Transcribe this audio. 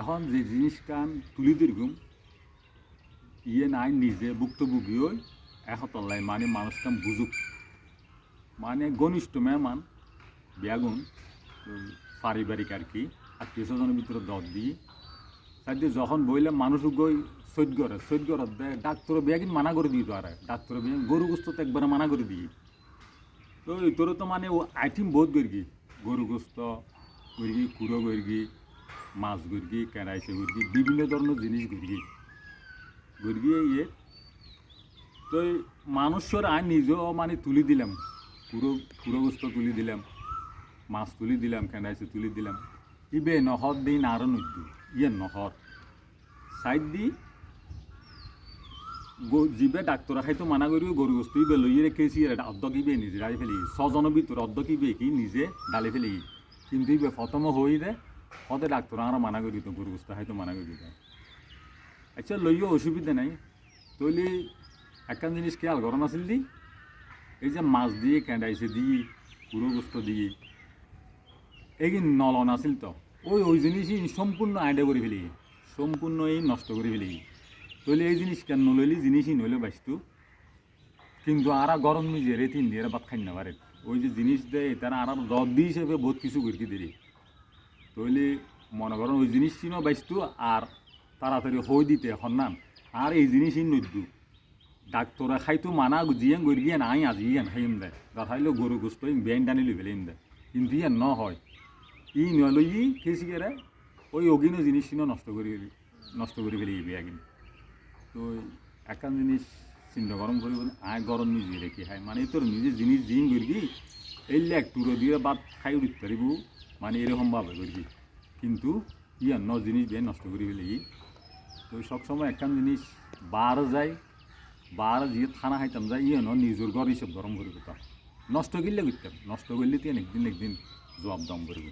এখন যে জিনিস কান তুলি দীর্ঘম ইয়ে নাই নিজে ভুক্তভোগী হই এখতলাই মানে মানুষ কাম বুঝুক। মানে ঘনিষ্ঠ মেহমান, বেগুন, পারিবারিক আর কি, আত্মীয় স্বজনের ভিতরে দর দিই। তাই যখন বইলে মানুষ গই সৈদ করে সৈদ করে দেয় ডাক্তার বেগিন মানা করে দিই তো আর। ডাক্তার বেগিন গরু গোস্ত তো একবারে মানা করে দিই। তো তোর তো মানে ও আইটেম বহুত গর্গি গরু গোস্ত গর্গি, কুড়ো গর্গি মাছ গর্গি কেরাইছে গর্গি বিভিন্ন ধরনের জিনিস গর্গি গর্গি ইয়ে তো মানুষের আই নিজেও মানে তুলি দিলাম। পুরো পুরো গোস্ত তুলি দিলাম, মাছ তুলি দিলাম কেনাইছে তুলি দিলাম। ইবে নহর দিন আরও নদ্যু ইয়ে নহর সাইড দি জিবে ডাক্তর খাইতো মানা করিও গরু গোস্ত ইবে লইয়ে রেখেছি অর্ধ কিবে নিজে ডালি ফেলি ছজনের ভিতরে অর্ধ কিবে কি নিজে ডালি ফেলি কিন্তু ইবে প্রথম হই দে। হতে ডাক্তর আর মানা করি তো, গরু গোস্ত খাইতো মানা করি দেয় আচ্ছা লইও অসুবিধা নাই। তৈলি একখান জিনিস খেয়াল করো নাছিল দি এই যে মাছ দিয়ে কেঁদাইছে দিয়ে পুরো গোস্ত দিয়ে এই নলন আছিল তো, ওই ওই জিনিসই সম্পূর্ণ আইডা করে ফেলি সম্পূর্ণ এই নষ্ট করে ফেলি। তৈলে এই জিনিস কেন নলইলি? জিনিসই নইলে বাঁচতো। কিন্তু আর গরম নিজে রে তিন দিয়ে ভাত খাই না পারে। ওই যে জিনিস দেয় তারা আর দর দিয়ে হিসেবে বহুত কিছু করতে দেরি তৈলে মনে করেন ওই জিনিস চিনো বাঁচতো আর তাড়াতাড়ি হই দিতে হন্নান আর এই জিনিসই নদ্যু ডাক্তরা খাইতো মানা জিয়ান গড়ি গিয়ে নাই আজি ইয়ান খাইম দেয় দেখাইলো গরু গোস্ত বেন টানি লই ফেলিম দেয় কিন্তু ইয়ান ন হয় ই নলই ই কেরে ওই অগিনো জিনিস চিনো নষ্ট করে নষ্ট করে ফেলি ইবে একদিন তো একান জিনিস চিন্তা গরম করি বলে আয় গরম নিজে রেখে খাই। মানে তোর নিজে জিনিস জিন করবি এলে একটু দিয়ে বাদ খাই উঠতে পারিব মানে এরকম ভাবে করবি কিন্তু ইয়ান ন জিনিস দিয়ে নষ্ট করে ফেলি তো সবসময় একখান জিনিস বার যায়, বার যে খানা খাইতাম যায় ইয়ে ন নিজের ঘর হিসেব গরম করে দিতাম নষ্ট করলে করতাম, নষ্ট করলে তুই একদিন একদিন জবাব দম করবি